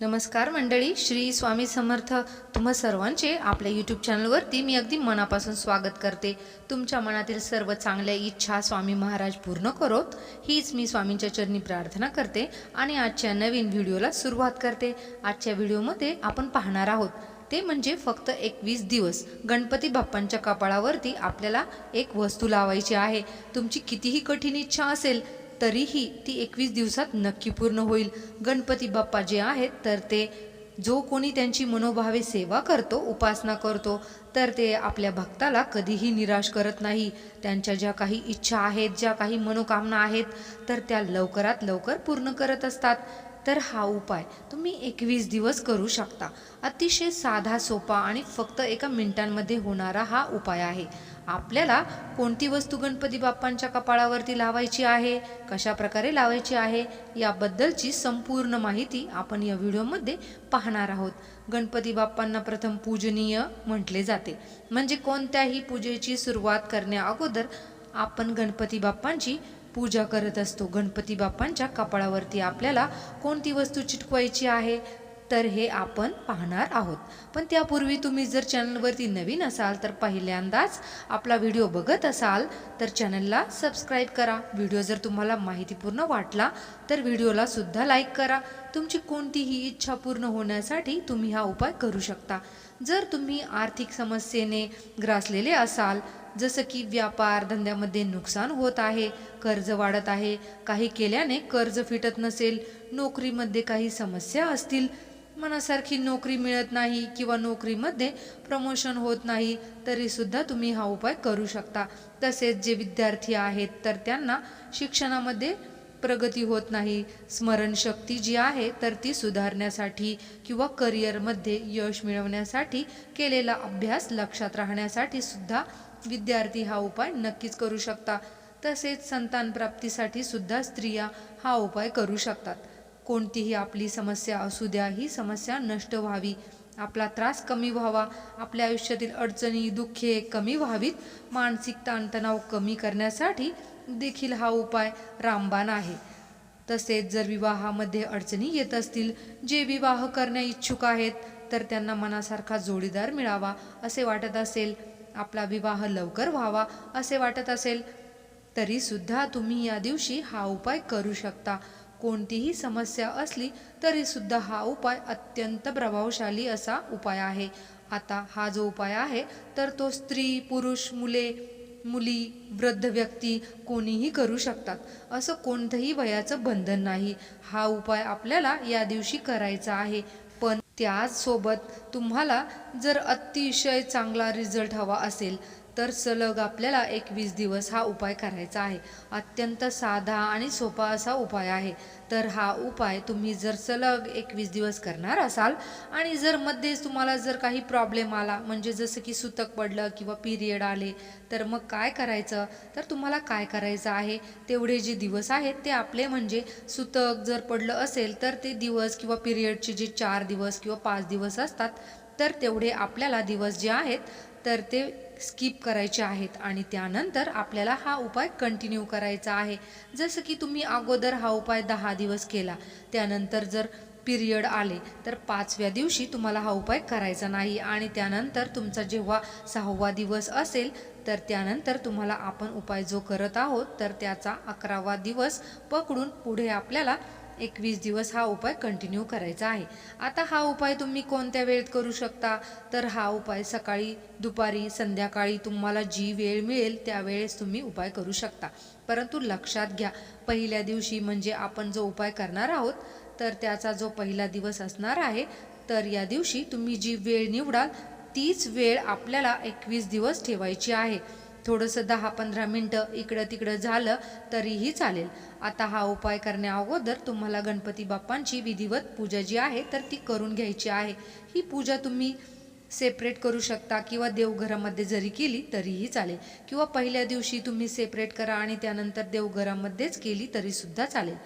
नमस्कार मंडळी श्री स्वामी समर्थ तुम्हा सर्वांचे आपल्या यूट्यूब चॅनलवरती मी अगदी मनापासून स्वागत करते. तुमच्या मनातील सर्व चांगल्या इच्छा स्वामी महाराज पूर्ण करोत हीच मी स्वामींच्या चरणी प्रार्थना करते आणि आजच्या नवीन व्हिडिओला सुरुवात करते. आजच्या व्हिडिओमध्ये आपण पाहणार आहोत ते म्हणजे फक्त एकवीस दिवस गणपती बाप्पांच्या कपाळावरती आपल्याला एक वस्तू लावायची आहे. तुमची कितीही कठीण इच्छा असेल तरीही ती एकवीस दिवसात नक्की पूर्ण होईल. गणपती बाप्पा जे आहेत तर ते जो कोणी त्यांची मनोभावे सेवा करतो उपासना करतो तर ते आपल्या भक्ताला कधीही निराश करत नाही. त्यांच्या ज्या काही इच्छा आहेत ज्या काही मनोकामना आहेत तर त्या लवकरात लवकर पूर्ण करत असतात. तर हा उपाय तुम्ही एकवीस दिवस करू शकता. अतिशय साधा सोपा आणि फक्त एका मिनिटांमध्ये होणारा हा उपाय आहे. आपल्याला कोणती वस्तू गणपती बाप्पांच्या कपाळावरती लावायची आहे कशा प्रकारे लावायची आहे याबद्दलची संपूर्ण माहिती आपण या व्हिडिओमध्ये पाहणार आहोत. गणपती बाप्पांना प्रथम पूजनीय म्हटले जाते. म्हणजे कोणत्याही पूजेची सुरुवात करण्या अगोदर आपण गणपती बाप्पांची पूजा करत असतो. गणपती बाप्पांच्या कपाळावरती आपल्याला कोणती वस्तू चिटकवायची आहे तर हे आपण पाहणार आहोत. पण त्यापूर्वी तुम्ही जर चॅनलवरती नवीन असाल तर पहिल्यांदाच आपला व्हिडिओ बघत असाल तर चॅनलला सबस्क्राईब करा. व्हिडिओ जर तुम्हाला माहितीपूर्ण वाटला तर व्हिडिओला सुद्धा लाईक करा. तुमची कोणतीही इच्छा पूर्ण होण्यासाठी तुम्ही हा उपाय करू शकता. जर तुम्ही आर्थिक समस्येने ग्रासलेले असाल जसं की व्यापार धंद्यामध्ये नुकसान होत आहे कर्ज वाढत आहे काही केल्याने कर्ज फिटत नसेल नोकरीमध्ये काही समस्या असतील मनासारखी नोकरी मिळत नाही किंवा नोकरीमध्ये प्रमोशन होत नाही तरीसुद्धा तुम्ही हा उपाय करू शकता. तसेच जे विद्यार्थी आहेत तर त्यांना शिक्षणामध्ये प्रगती होत नाही. स्मरणशक्ती जी आहे तर ती सुधारण्यासाठी किंवा करिअरमध्ये यश मिळवण्यासाठी केलेला अभ्यास लक्षात राहण्यासाठी सुद्धा विद्यार्थी हा उपाय नक्कीच करू शकता. तसेच संतान प्राप्तीसाठी सुद्धा स्त्रिया हा उपाय करू शकतात. कोणतीही आपली समस्या असू द्या ही समस्या नष्ट व्हावी. आपला त्रास कमी व्हावा. आपल्या आयुष्यातील अडचणी दुःखे कमी व्हावीत. मानसिक ताणतणाव कमी करण्यासाठी देखील हा उपाय रामबाण आहे. तसेच जर विवाहामध्ये अडचणी येत असतील जे विवाह करण्या इच्छुक आहेत तर त्यांना मनासारखा जोडीदार मिळावा असे वाटत असेल. आपला विवाह लवकर व्हावा असे वाटत असेल तरीसुद्धा तुम्ही या दिवशी हा उपाय करू शकता. कोणतीही समस्या असली तरीसुद्धा हा उपाय अत्यंत प्रभावशाली असा उपाय आहे. आता हा जो उपाय आहे तर तो स्त्री पुरुष मुले मुली वृद्ध व्यक्ती कोणीही करू शकतात. असं कोणतंही वयाचं बंधन नाही. हा उपाय आपल्याला या दिवशी करायचा आहे. पण त्याचसोबत तुम्हाला जर अतिशय चांगला रिझल्ट हवा असेल तर सलग आपल्याला एकवीस दिवस हा उपाय करायचा आहे. अत्यंत साधा आणि सोपा असा उपाय आहे. तर हा उपाय तुम्ही जर सलग एकवीस दिवस करणार असाल आणि जर मध्येच तुम्हाला जर काही प्रॉब्लेम आला म्हणजे जसं की सुतक पडलं किंवा पिरियड आले तर मग काय करायचं? तर तुम्हाला काय करायचं आहे? तेवढे जे दिवस आहेत ते आपले म्हणजे सुतक जर पडलं असेल तर ते दिवस किंवा पिरियडचे जे चार दिवस किंवा पाच दिवस असतात तर तेवढे आपल्याला दिवस जे आहेत तर ते स्किप करायचे आहेत आणि त्यानंतर आपल्याला हा उपाय कंटिन्यू करायचा आहे. जसं की तुम्ही अगोदर हा उपाय दहा दिवस केला त्यानंतर जर पिरियड आले तर पाचव्या दिवशी तुम्हाला हा उपाय करायचा नाही आणि त्यानंतर तुमचा जेव्हा सहावा दिवस असेल तर त्यानंतर तुम्हाला आपण उपाय जो करत आहोत तर त्याचा अकरावा दिवस पकडून पुढे आपल्याला एकवीस दिवस हा उपाय कंटिन्यू करायचा आहे. आता हा उपाय तुम्ही कोणत्या वेळेत करू शकता? तर हा उपाय सकाळी दुपारी संध्याकाळी तुम्हाला जी वेळ मिळेल त्यावेळेस तुम्ही उपाय करू शकता. परंतु लक्षात घ्या पहिल्या दिवशी म्हणजे आपण जो उपाय करणार आहोत तर त्याचा जो पहिला दिवस असणार आहे तर या दिवशी तुम्ही जी वेळ निवडाल तीच वेळ आपल्याला एकवीस दिवस ठेवायची आहे. थोडंसं दहा पंधरा मिनटं इकडं तिकडं झालं तरीही चालेल. आता हा उपाय करण्या अगोदर तुम्हाला गणपती बाप्पांची विधिवत पूजा जी आहे तर ती करून घ्यायची आहे. ही पूजा तुम्ही सेपरेट करू शकता किंवा देवघरामध्ये जरी केली तरीही चालेल. किंवा पहिल्या दिवशी तुम्ही सेपरेट करा आणि त्यानंतर देवघरामध्येच केली तरीसुद्धा चालेल.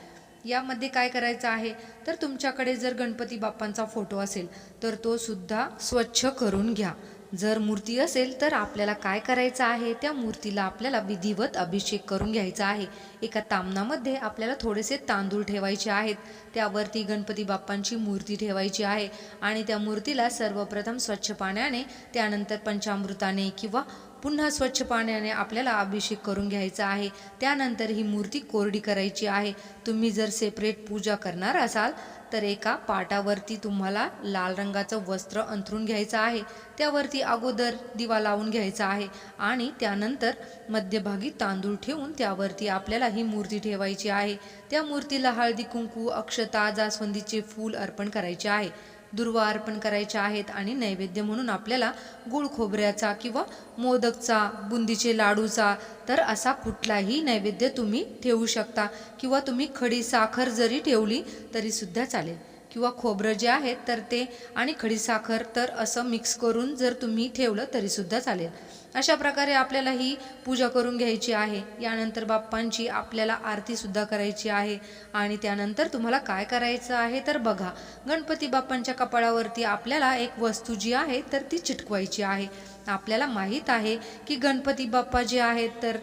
यामध्ये काय करायचं आहे? तर तुमच्याकडे जर गणपती बाप्पांचा फोटो असेल तर तो सुद्धा स्वच्छ करून घ्या. जर मूर्ती असेल तर आपल्याला काय करायचं आहे? त्या मूर्तीला आपल्याला विधिवत अभिषेक करून घ्यायचा आहे. एका तामणामध्ये आपल्याला थोडेसे तांदूळ ठेवायचे आहेत. त्यावरती गणपती बाप्पांची मूर्ती ठेवायची आहे. आणि त्या मूर्तीला सर्वप्रथम स्वच्छ पाण्याने त्यानंतर पंचामृताने किंवा पुन्हा स्वच्छ पाण्याने आपल्याला अभिषेक करून घ्यायचा आहे. त्यानंतर ही मूर्ती कोरडी करायची आहे. तुम्ही जर सेपरेट पूजा करणार असाल तर एका पाटावरती तुम्हाला लाल रंगाचं वस्त्र अंथरून घ्यायचं आहे. त्यावरती अगोदर दिवा लावून घ्यायचा आहे आणि त्यानंतर मध्यभागी तांदूळ ठेवून त्यावरती आपल्याला ही मूर्ती ठेवायची आहे. त्या मूर्तीला हळदी कुंकू अक्षता जास्वंदीचे फूल अर्पण करायचे आहे. दुर्वा अर्पण करायच्या आहेत आणि नैवेद्य म्हणून आपल्याला गुळ खोबऱ्याचा किंवा मोदकचा बुंदीचे लाडूचा तर असा कुठलाही नैवेद्य तुम्ही ठेवू शकता. किंवा तुम्ही खडी साखर जरी ठेवली तरीसुद्धा चालेल. किंवा खोबरं जे आहे तर ते आणि खडीसाखर तर असं मिक्स करून जर तुम्ही ठेवलं तरीसुद्धा चालेल. अशा प्रकारे आपल्याला ही पूजा करून घ्यायची आहे. यानंतर बाप्पांची आपल्याला आरतीसुद्धा करायची आहे आणि त्यानंतर तुम्हाला काय करायचं आहे तर बघा. गणपती बाप्पांच्या कपाळावरती आपल्याला एक वस्तू जी आहे तर ती चिटकवायची आहे. आपल्याला माहीत आहे की गणपती बाप्पा जे आहेत तर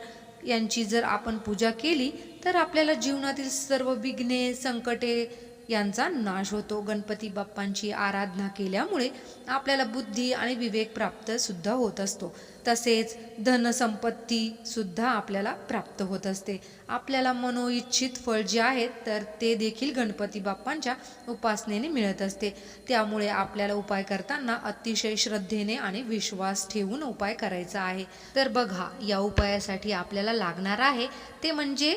यांची जर आपण पूजा केली तर आपल्याला जीवनातील सर्व विघ्ने संकटे यांचा नाश होतो. गणपती बाप्पांची आराधना केल्यामुळे आपल्याला बुद्धी आणि विवेक प्राप्त सुद्धा होत असतो. तसेच धनसंपत्ती सुद्धा आपल्याला प्राप्त होत असते. आपल्याला मनोइच्छित फळ जे आहेत तर ते देखील गणपती बाप्पांच्या उपासनेने मिळत असते. त्यामुळे आपल्याला उपाय करताना अतिशय श्रद्धेने आणि विश्वास ठेवून उपाय करायचा आहे. तर बघा या उपायासाठी आपल्याला लागणार आहे ते म्हणजे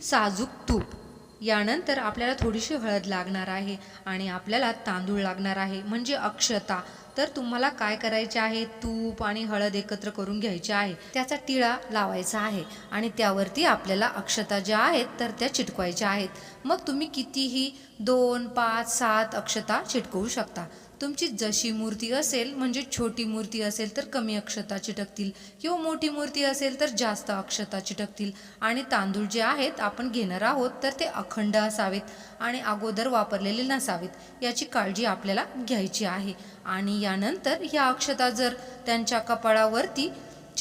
साजूक तूप. यानंतर आपल्याला थोडीशी हळद लागणार आहे आणि आपल्याला तांदूळ लागणार आहे. म्हणजे अक्षता. तर तुम्हाला काय करायचे आहे? तूप आणि हळद एकत्र करून घ्यायचे आहे. त्याचा टिळा लावायचा आहे आणि त्यावरती आपल्याला अक्षता ज्या आहेत तर त्या चिटकवायच्या आहेत. मग तुम्ही कितीही दोन पाच सात अक्षता चिटकवू शकता. तुमची जशी मूर्ती असेल म्हणजे छोटी मूर्ती असेल तर कमी अक्षता चिटकतील. किंवा मोठी मूर्ती असेल तर जास्त अक्षता चिटकतील. आणि तांदूळ जे आहेत आपण घेणार आहोत तर ते अखंड असावेत आणि अगोदर वापरलेले नसावेत. याची काळजी आपल्याला घ्यायची आहे. आणि यानंतर ह्या अक्षता जर त्यांच्या कपाळावरती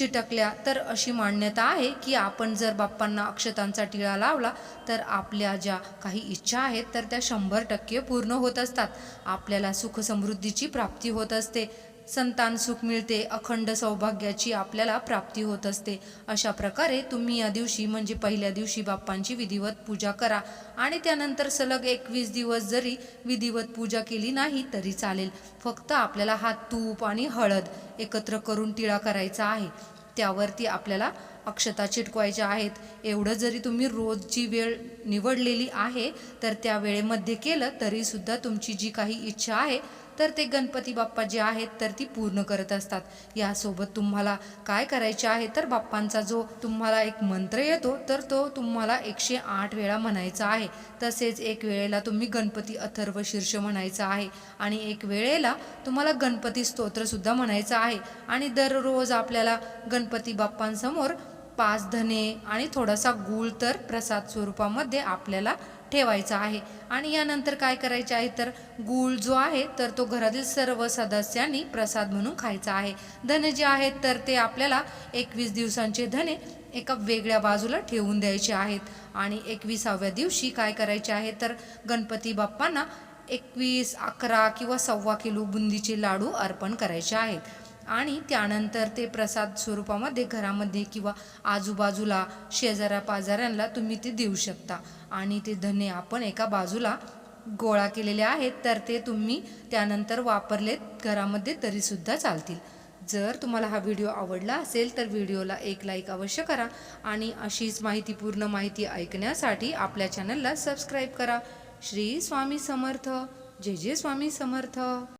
चिटकल्या तर अशी मान्यता आहे की आपण जर बाप्पांना अक्षतांचा टिळा लावला तर आपल्या ज्या काही इच्छा आहेत तर त्या शंभर टक्के पूर्ण होत असतात. आपल्याला सुख समृद्धीची प्राप्ती होत असते. संतान सुख मिळते अखंड सौभाग्याची आपल्याला प्राप्ती होत असते. अशा प्रकारे तुम्ही या दिवशी म्हणजे पहिल्या दिवशी बाप्पांची विधिवत पूजा करा. आणि त्यानंतर सलग एकवीस दिवस जरी विधिवत पूजा केली नाही तरी चालेल. फक्त आपल्याला हा तूप आणि हळद एकत्र करून टिळा करायचा आहे. त्यावरती आपल्याला अक्षता चिटकवायच्या आहेत. एवढं जरी तुम्ही रोजची वेळ निवडलेली आहे तर त्या वेळेमध्ये केलं तरीसुद्धा तुमची जी काही इच्छा आहे तर ते गणपती बाप्पा जे आहेत तर ती पूर्ण करत असतात. यासोबत तुम्हाला काय करायचे आहे तर बाप्पांचा जो तुम्हाला एक मंत्र येतो तर तो तुम्हाला एकशे आठ वेळा म्हणायचा आहे. तसेच एक वेळेला तुम्ही गणपती अथर्व शीर्ष म्हणायचा आहे आणि एक वेळेला तुम्हाला गणपती स्तोत्रसुद्धा म्हणायचं आहे. आणि दररोज आपल्याला गणपती बाप्पांसमोर पाच धने आणि थोडासा गूळ तर प्रसाद स्वरूपामध्ये आपल्याला ठेवायचा आहे. आणि यानंतर काय करायचे आहे तर गूळ जो आहे तर तो घरातील सर्व सदस्यांनी प्रसाद म्हणून खायचा आहे. धने जे आहेत तर ते आपल्याला एकवीस दिवसांचे धने एका वेगळ्या बाजूला ठेवून द्यायचे आहेत. आणि एकविसाव्या दिवशी काय करायचे आहे तर गणपती बाप्पांना एकवीस अकरा किंवा सव्वा किलो बुंदीचे लाडू अर्पण करायचे आहेत. आणि त्यानंतर ते प्रसाद स्वरूपामध्ये घरामध्ये किंवा आजूबाजूला शेजाऱ्या पाजाऱ्यांना तुम्ही ते देऊ शकता. आणि ते धने आपण एका बाजूला गोळा केलेले आहेत तर ते तुम्ही त्यानंतर वापरलेत घरामध्ये तरीसुद्धा चालतील. जर तुम्हाला हा व्हिडिओ आवडला असेल तर व्हिडिओला एक लाईक अवश्य करा आणि अशीच माहितीपूर्ण माहिती ऐकण्यासाठी आपल्या चॅनलला सबस्क्राईब करा. श्री स्वामी समर्थ. जय जय स्वामी समर्थ.